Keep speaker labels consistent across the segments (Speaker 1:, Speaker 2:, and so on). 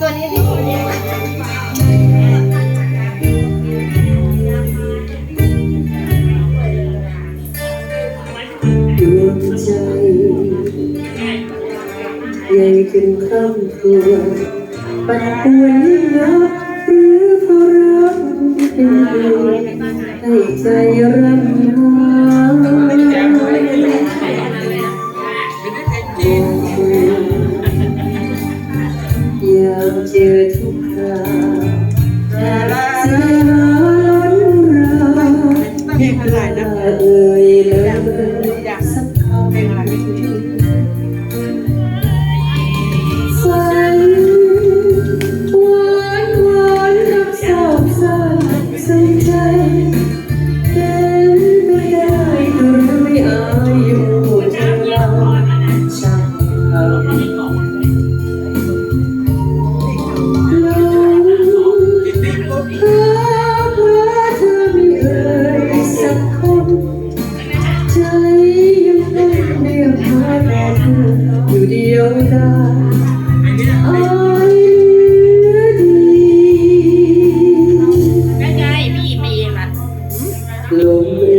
Speaker 1: ตัวนี้ที่คุณเรียก
Speaker 2: ดวงใจใหญ่ขึ้นคำครัวปั่นป่วนยิ่งนักหรือเพราะรักเป็นเรื่องให้ใจรำหา กคำ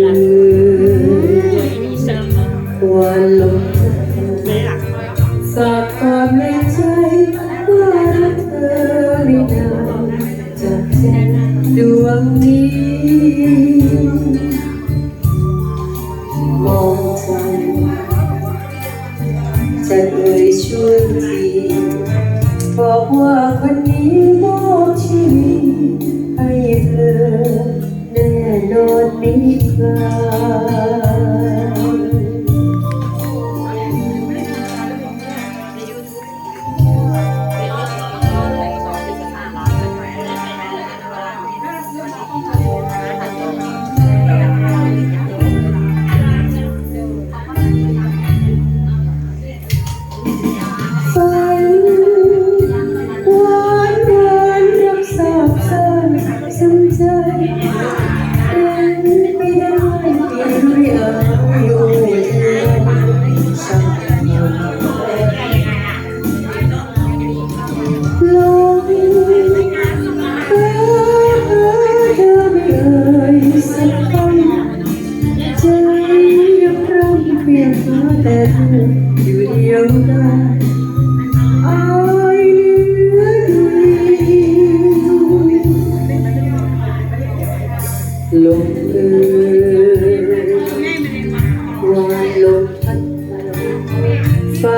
Speaker 3: ลง
Speaker 2: เอ่ยมีเสริ
Speaker 1: ม
Speaker 2: วันลง
Speaker 1: เลยล่ะ
Speaker 2: ฝากความในใจว่ารักเธอไม่นานจากดวงนี้มองใจจะเอ่ยช่วยทีบอกว่าคนนี้มอบ อน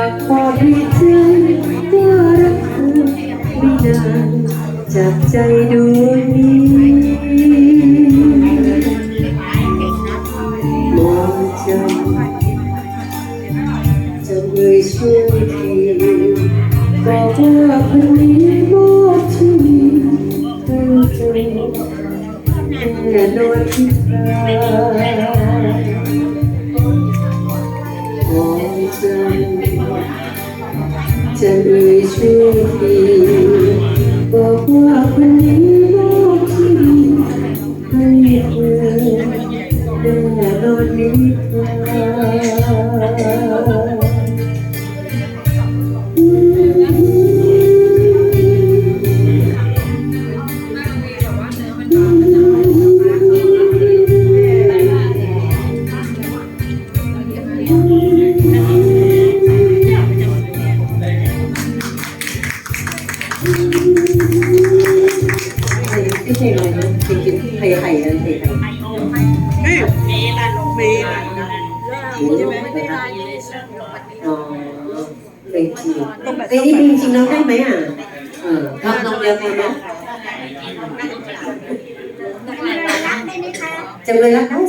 Speaker 2: ากความในใจว่ารักเธอไม่นานจากใจดวงนี้มองใจจะเอ่ยช่วยทีบอกว่าคนนี้มอบชีวิตให้เธอแน่นอนที่เธอ จะเอ่ยช่วยทีบอกว่าคนนี้มอกที่ให้เธอแน่นอนนิที่ เพลงอะไรนะเพลงไทยไทยนะเพลงไทย
Speaker 3: เฮ้ยมีละมีละ
Speaker 2: ใช่ไหมอ๋อเพลงจริงเพลงนี้จริงร้องได้ไหมอะเออทำนองเดียวกันไหมจำเลยรักได้สิคะ